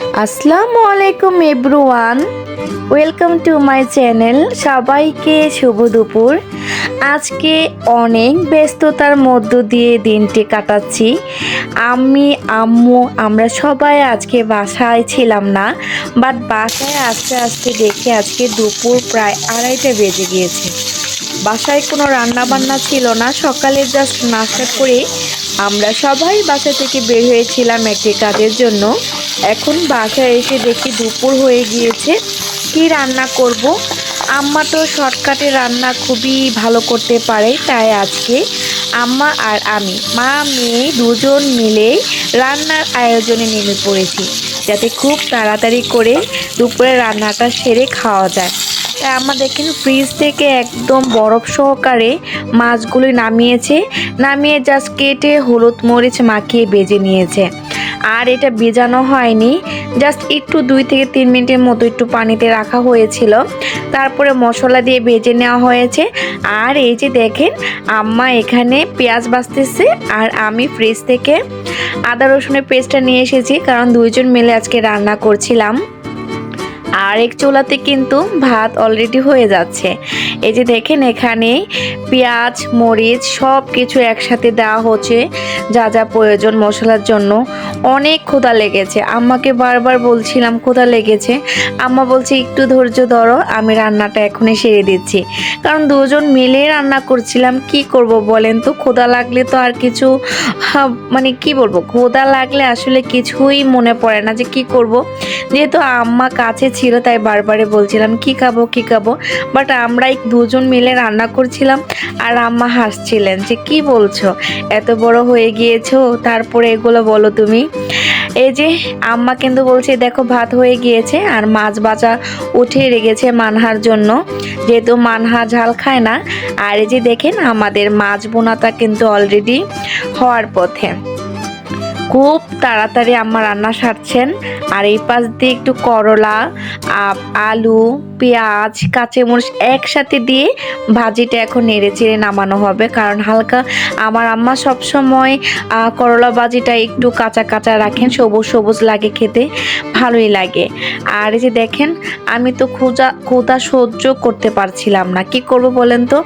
আসসালামু আলাইকুম everyone. Welcome to my channel. সবাইকে শুভ দুপুর। আজকে অনেক ব্যস্ততার মধ্য দিয়ে দিনটি কাটাচ্ছি। আমি, আম্মু, আমরা সবাই আজকে বাসায় ছিলাম না বাট বাসায় আস্তে আস্তে দেখে আজকে দুপুর প্রায় আড়াইটা বেজে গিয়েছে। বাসায় কোনো রান্না বান্না ছিল না, সকালে জাস্ট নাস্তা করে আমরা সবাই বাসা থেকে বের হয়েছিলাম একটি কাজের জন্য। এখন বাসায় এসে দেখি দুপুর হয়ে গিয়েছে। কি রান্না করব? আম্মা তো শর্টকাটে রান্না খুবই ভালো করতে পারে, তাই আজকে আম্মা আর আমি, মা, মেয়ে দুজন মিলে রান্নার আয়োজনে নেমে পড়েছি, যাতে খুব তাড়াতাড়ি করে দুপুরে রান্নাটা সেরে খাওয়া যায়। তাই আমার দেখেন ফ্রিজ থেকে একদম বরফ সহকারে মাছগুলি নামিয়েছে, নামিয়ে জাস্ট কেটে হলুদ মরিচ মাখিয়ে বেজে নিয়েছে। আর এটা ভেজানো হয়নি। জাস্ট একটু দুই থেকে তিন মিনিটের মতো একটু পানিতে রাখা হয়েছিল। তারপরে মশলা দিয়ে ভেজে নেওয়া হয়েছে। আর এই যে দেখেন, আম্মা এখানে পেঁয়াজ বাঁচতেছে আর আমি ফ্রিজ থেকে আদা রসুনের পেস্টটা নিয়ে এসেছি, কারণ দুইজন মিলে আজকে রান্না করছিলাম। আর এক চুলাতে কিন্তু ভাত অলরেডি হয়ে যাচ্ছে। এই যে দেখেন এখানে পেঁয়াজ, মরিচ সব কিছু একসাথে দেওয়া হচ্ছে, যা যা প্রয়োজন মশলার জন্য। অনেক ক্ষুধা লেগেছে। আম্মাকে বারবার বলছিলাম, ক্ষুধা লেগেছে। আম্মা বলছে, একটু ধৈর্য ধরো, আমি রান্নাটা এখনই সেরে দিচ্ছি। কারণ দুজন মিলে রান্না করছিলাম, কি করব বলেন তো? ক্ষুধা লাগলে তো আর কিছু মানে কি বলব? ক্ষুধা লাগলে আসলে কিছুই মনে পড়ে না যে কি করব। যেহেতু আম্মা কাছে ছিল তাই বারবারে বলছিলাম, কি খাব কি খাব? বাট আমরাই দুজন মিলে রান্না করছিলাম আর আম্মা হাসছিলেন যে, কি বলছো? এত বড় হয়ে গিয়েছো, তারপরে এগুলো বলো তুমি। এই যে আম্মা কিন্তু বলছে, দেখো, ভাত হয়ে গিয়েছে আর মাছ বাজা উঠে রেগেছে মানহার জন্য। যেহেতু মানহা ঝাল খায় না, আর এই যে দেখেন, আমাদের মাছ বোনাটা কিন্তু অলরেডি হওয়ার পথে। খুব তাড়াতাড়ি আম্মা রান্না সারছেন। আর এই পাশ দিয়ে একটু করলা আলু, পেঁয়াজ, কাঁচামরিচ একসাথে দিয়ে ভাজিটা এখন নেড়ে চেড়ে নামানো হবে। কারণ হালকা আমার আম্মা সবসময় করলা ভাজিটা একটু কাঁচা কাঁচা রাখেন, সবুজ সবুজ লাগে খেতে, ভালোই লাগে। আর এই যে দেখেন, আমি তো খোঁজা ক্ষুধা সহ্য করতে পারছিলাম না। কি করব বলেন তো?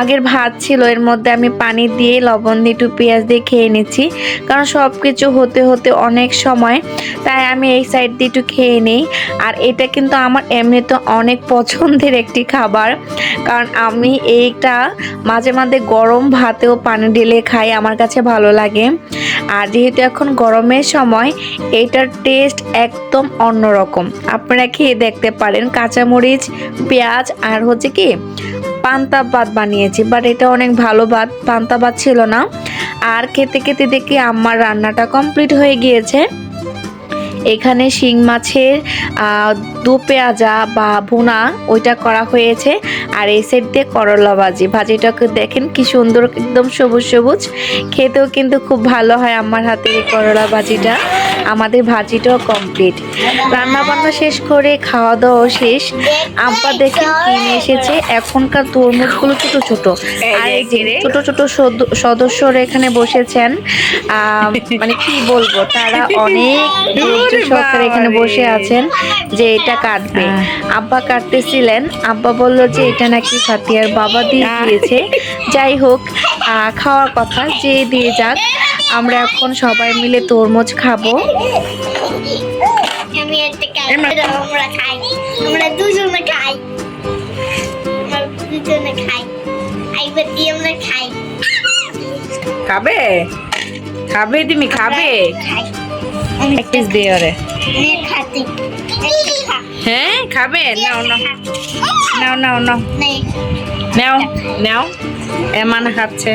আগের ভাত ছিল, এর মধ্যে আমি পানি দিয়ে লবণ দিয়ে একটু পেঁয়াজ দিয়ে খেয়ে নিচ্ছি। কারণ সব কিছু হতে হতে অনেক সময়, তাই আমি এই সাইড দিয়ে একটু খেয়ে নিই। আর এটা কিন্তু আমার এমনিতে অনেক পছন্দের একটি খাবার। কারণ আমি এইটা মাঝে মাঝে গরম ভাতেও পানি ঢেলে খাই, আমার কাছে ভালো লাগে। আর যেহেতু এখন গরমের সময় এইটার টেস্ট একদম অন্যরকম। আপনারা খেয়ে দেখতে পারেন, কাঁচামরিচ, পেঁয়াজ, আর হচ্ছে কি, পান্তা ভাত বানিয়েছি। বাট এটা অনেক ভালো ভাত, পান্তা ভাত ছিল না। আর খেতে খেতে দেখি আমার রান্নাটা কমপ্লিট হয়ে গিয়েছে। এখানে শিং মাছের দু পেঁয়াজা বা ভুনা ওইটা করা হয়েছে। আর এই সাইড দিয়ে করলা ভাজি। ভাজিটাকে দেখেন কি সুন্দর একদম সবুজ সবুজ। খেতেও কিন্তু খুব ভালো হয় আমার হাতের এই করলা ভাজিটা। আমাদের ভাজিটাও কমপ্লিট রান্না বান্না শেষ করে খাওয়া দাওয়া শেষ। আব্বা দেখেন কিনে এসেছে? এখনকার তরমুজগুলো ছোট ছোট। আর এই যে ছোট ছোট সদ- সদস্যরা এখানে বসেছেন। মানে কি বলব? তারা অনেক ধৈর্য সহকারে এখানে বসে আছেন যে এটা কাটবে। আব্বা কাটতেছিলেন। আব্বা বলল যে এটা নাকি ফাতিয়ার বাবা দিয়ে দিয়েছে। যাই হোক খাওয়ার কথা যে দিয়ে যাক আমরা এখন সবাই মিলে তরমুজ খাব। আমি একটা আমরা দুজনে খাই। আমরা দুজনে খাই। আইবার দিয়ে আমরা খাই। খাবে? খাবে তুমি খাবে? খাই। এক পিস দিয়ে ওরে। নে খাতি একটা খা হ্যাঁ খাবে নাও। নাও নাও নাও নাও। নে নাও নাও। এমান খাচ্ছে।